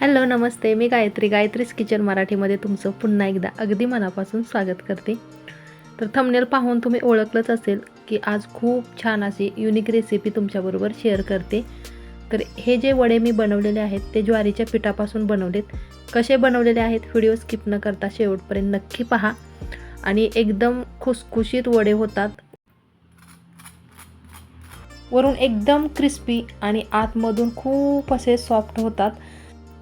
Hello नमस्ते. मी Gayatri. Gayatri's kitchen मराठीमध्ये तुमचं पुन्हा एकदा अगदी मनापासून स्वागत करते. तर थंबनेल पाहून तुम्ही ओळखलंच असेल की आज खूप छान अशी युनिक रेसिपी तुमच्याबरोबर शेअर करते. तर हे जे वडे मी बनवलेले आहेत ते ज्वारीच्या पिठापासून बनवलेत. कसे बनवलेले आहेत व्हिडिओ स्किप न करता शेवटपर्यंत नक्की पहा. आणि एकदम खुसखुशीत वडे होतात. वरून एकदम क्रिस्पी आणि आतमधून खूप असे सॉफ्ट होतात.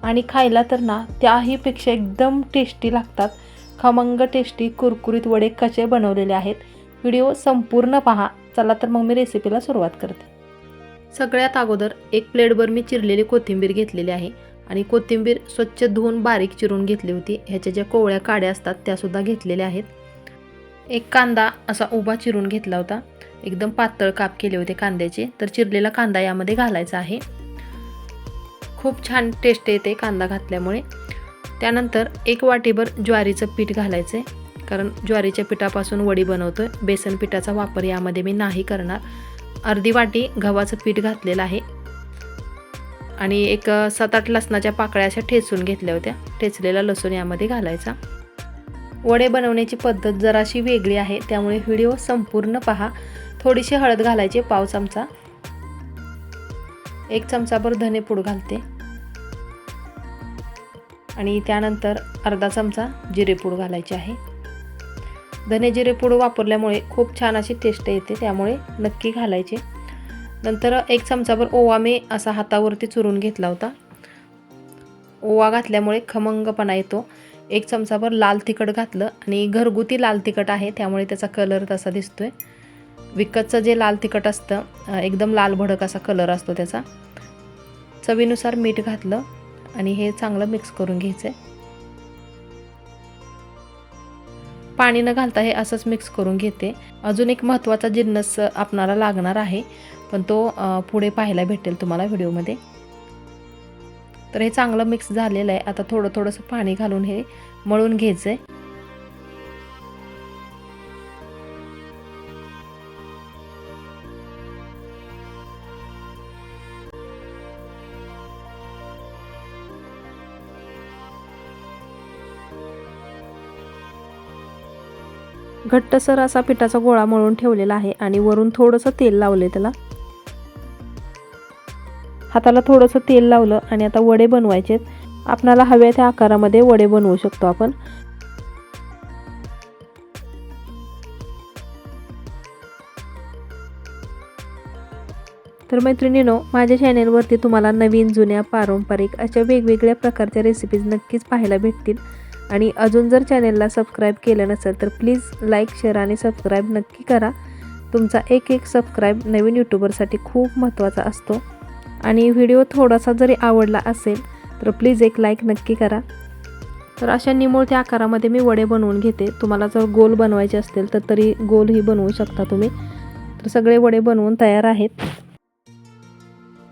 आणि खायला तर ना त्याहीपेक्षा एकदम टेस्टी लागतात. खमंग टेस्टी कुरकुरीत वडे कसे बनवलेले आहेत व्हिडिओ संपूर्ण पहा. चला तर मग मी रेसिपीला सुरुवात करते. सगळ्यात अगोदर एक प्लेटभर मी चिरलेली कोथिंबीर घेतलेली आहे आणि कोथिंबीर स्वच्छ धुवून बारीक चिरून घेतली होती. ह्याच्या ज्या कोवळ्या काड्या असतात त्यासुद्धा घेतलेल्या आहेत. एक कांदा असा उभा चिरून घेतला होता. एकदम पातळ काप केले होते कांद्याचे. तर चिरलेला कांदा यामध्ये घालायचा आहे. खूप छान टेस्ट येते कांदा घातल्यामुळे. त्यानंतर एक वाटीभर ज्वारीचं पीठ घालायचं आहे कारण ज्वारीच्या पिठापासून वडी बनवतो आहे बेसन पिठाचा वापर यामध्ये मी नाही करणार. अर्धी वाटी गव्हाचं पीठ घातलेलं आहे. आणि एक सात आठ लसणाच्या पाकळ्या अशा ठेचून घेतल्या होत्या. ठेचलेला लसूण यामध्ये घालायचा. वडे बनवण्याची पद्धत जराशी वेगळी आहे. त्यामुळे व्हिडिओ संपूर्ण पहा. थोडीशी हळद घालायची पाव चमचा. एक चमचाभर धनेपूड घालते. आणि त्यानंतर अर्धा चमचा जिरेपूड घालायची आहे. धने जिरेपूड वापरल्यामुळे खूप छान अशी टेस्ट येते त्यामुळे नक्की घालायचे. नंतर एक चमचाभर ओवा मी असा हातावरती चुरून घेतला होता. ओवा घातल्यामुळे खमंगपणा येतो. एक चमचाभर लाल तिखट घातलं आणि घरगुती लाल तिखट आहे त्यामुळे त्याचा कलर तसा दिसतोय. विकतचं जे लाल तिखट असतं एकदम लाल भडक असा कलर असतो त्याचा. चवीनुसार मीठ घातलं आणि हे चांगलं मिक्स करून घ्यायचं आहे पाणी न घालता हे असंच मिक्स करून घेते. अजून एक महत्त्वाचा जिन्नस आपणाला लागणार आहे पण तो पुढे पाहायला भेटेल तुम्हाला व्हिडिओमध्ये. तर हे चांगलं मिक्स झालेलं आहे. आता थोडं थोडंसं पाणी घालून हे मळून घ्यायचं आहे घट्टसर असा पिठाचा गोळा मळून ठेवलेला आहे आणि वरून थोडंसं तेल लावले त्याला. हाताला थोडंसं तेल लावलं आणि आता वडे बनवायचे आपणाला हव्या त्या आकारामध्ये वडे बनवू शकतो आपण. तर मैत्रिणीनो माझ्या चॅनेलवरती तुम्हाला नवीन जुन्या पारंपरिक अशा वेगवेगळ्या प्रकारच्या रेसिपीज नक्कीच पाहायला भेटतील. आणि अजून जर चॅनेलला सबस्क्राईब केलं नसेल तर प्लीज लाईक शेअर आणि सबस्क्राईब नक्की करा. तुमचा एक एक सबस्क्राईब नवीन यूट्यूबरसाठी खूप महत्त्वाचा असतो. आणि व्हिडिओ थोडासा जरी आवडला असेल तर प्लीज एक लाईक नक्की करा. तर अशा निमुळत्या आकारामध्ये मी वडे बनवून घेते. तुम्हाला जर गोल बनवायचे असतील तर तरी गोलही बनवू शकता तुम्ही. तर सगळे वडे बनवून तयार आहेत.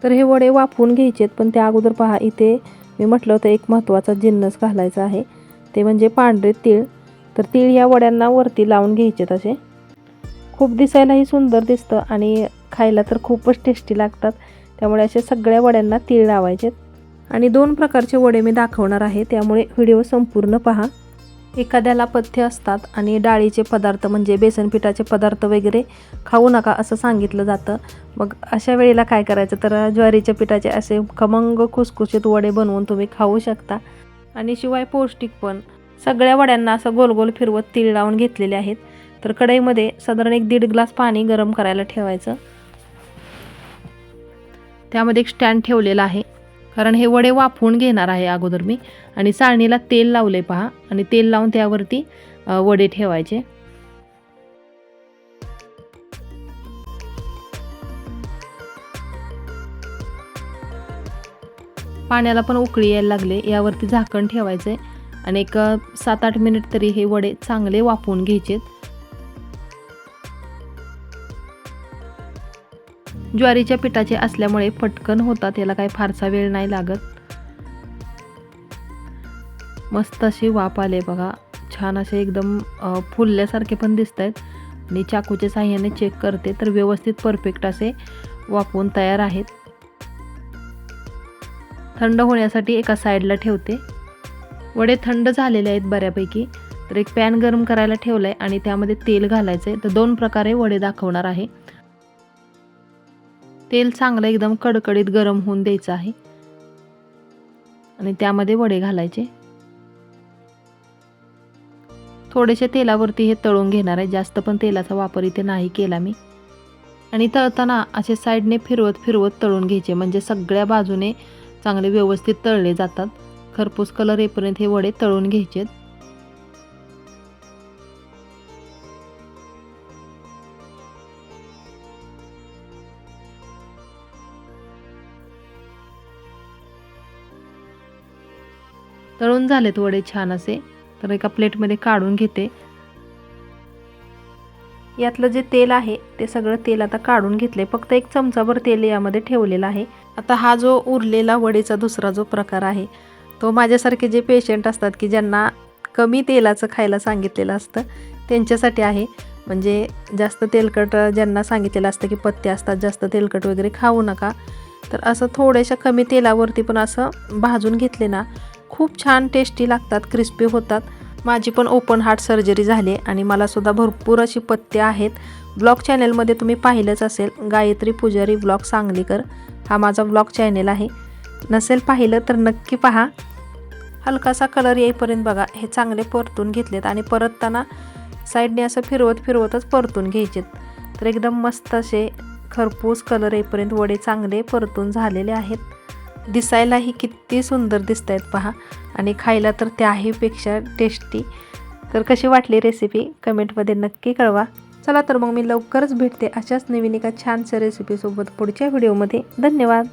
तर हे वडे वाफवून घ्यायचे आहेत पण त्या अगोदर पहा इथे मी म्हटलं होतं एक महत्त्वाचा जिन्नस घालायचा आहे. ते म्हणजे पांढरे तीळ. तर तीळ या वड्यांना वरती लावून घ्यायचे तसे खूप दिसायलाही सुंदर दिसतं आणि खायला तर खूपच टेस्टी लागतात. त्यामुळे अशा सगळ्या वड्यांना तीळ लावायचे आणि दोन प्रकारचे वडे मी दाखवणार आहे. त्यामुळे व्हिडिओ संपूर्ण पहा. एखाद्याला पथ्य असतात आणि डाळीचे पदार्थ म्हणजे बेसन पिठाचे पदार्थ वगैरे खाऊ नका असं सांगितलं जातं. मग अशा वेळेला काय करायचं? तर ज्वारीच्या पिठाचे असे खमंग खुसखुशीत वडे बनवून तुम्ही खाऊ शकता. आणि शिवाय पौष्टिक पण. सगळ्या वड्यांना असं गोल गोल फिरवत तीळ लावून घेतलेले आहेत. तर कढईमध्ये साधारण एक दीड ग्लास पाणी गरम करायला ठेवायचं. त्यामध्ये एक स्टँड ठेवलेला आहे. कारण हे वडे वाफवून घेणार आहे अगोदर मी. आणि चाळणीला तेल लावले पहा. आणि तेल लावून त्यावरती वडे ठेवायचे. पाण्याला पण उकळी यायला लागले. यावरती झाकण ठेवायचं आहे आणि एक सात आठ मिनिट तरी हे वडे चांगले वापरून घ्यायचेत. ज्वारीच्या पिठाचे असल्यामुळे पटकन होतात. याला काही फारसा वेळ नाही लागत. मस्त असे वाफ आले बघा. छान असे एकदम फुलल्यासारखे पण दिसत आहेत आणि चाकूच्या साह्याने चेक करते तर व्यवस्थित परफेक्ट असे वाफवून तयार आहेत. थंड होण्यासाठी एका साईडला ठेवते. वडे थंड झालेले आहेत बऱ्यापैकी तर एक पॅन गरम करायला ठेवलं आहे आणि त्यामध्ये तेल घालायचं आहे तर दोन प्रकारे वडे दाखवणार आहे. तेल चांगलं एकदम कडकडीत गरम होऊन द्यायचं आहे. आणि त्यामध्ये वडे घालायचे. थोडेसे तेलावरती हे तळून घेणार आहे. जास्त पण तेलाचा वापर इथे नाही केला मी. आणि तळताना असे साईडने फिरवत फिरवत तळून घ्यायचे. म्हणजे सगळ्या बाजूने चांगले व्यवस्थित तळले जातात. खरपूस कलर येईपर्यंत हे वडे तळून घ्यायचे. तळून झालेत वडे छान असे. तर एका प्लेटमध्ये काढून घेते. यातलं जे तेल आहे ते सगळं तेल आता काढून घेतले फक्त एक चमचाभर तेल यामध्ये ठेवलेलं आहे. आता हा जो उरलेला वडीचा दुसरा जो प्रकार आहे तो माझ्यासारखे जे पेशंट असतात की ज्यांना कमी तेलाचं खायला सांगितलेलं असतं त्यांच्यासाठी आहे. म्हणजे जास्त तेलकट ज्यांना सांगितलेलं असतं की पत्ते असतात जास्त तेलकट वगैरे खाऊ नका. तर असं थोड्याशा कमी तेलावरती पण असं भाजून घेतले ना खूप छान टेस्टी लागतात क्रिस्पी होतात. माझी पण ओपन हार्ट सर्जरी झाली आणि मलासुद्धा भरपूर अशी पत्ते आहेत. ब्लॉग चॅनलमध्ये तुम्ही पाहिलंच असेल गायत्री पुजारी ब्लॉग सांगलीकर. हा माझा ब्लॉग चॅनेल आहे. नसेल पाहिलं तर नक्की पहा. हलकासा कलर येईपर्यंत बघा. हे चांगले परतून घेतलेत आणि परतताना साईडने असं फिरवत फिरवतच परतून घ्यायचेत. तर एकदम मस्त असे खरपूस कलर येईपर्यंत वडे चांगले परतून झालेले आहेत. दिसायलाही किती सुंदर दिसत आहेत पहा. आणि खायला तर त्याहीपेक्षा टेस्टी तर कशी वाटली रेसिपी कमेंटमध्ये नक्की कळवा. चला तर मग मी लवकरच भेटते अशाच नवीन एका छानशा रेसिपीसोबत पुढच्या व्हिडिओमध्ये धन्यवाद.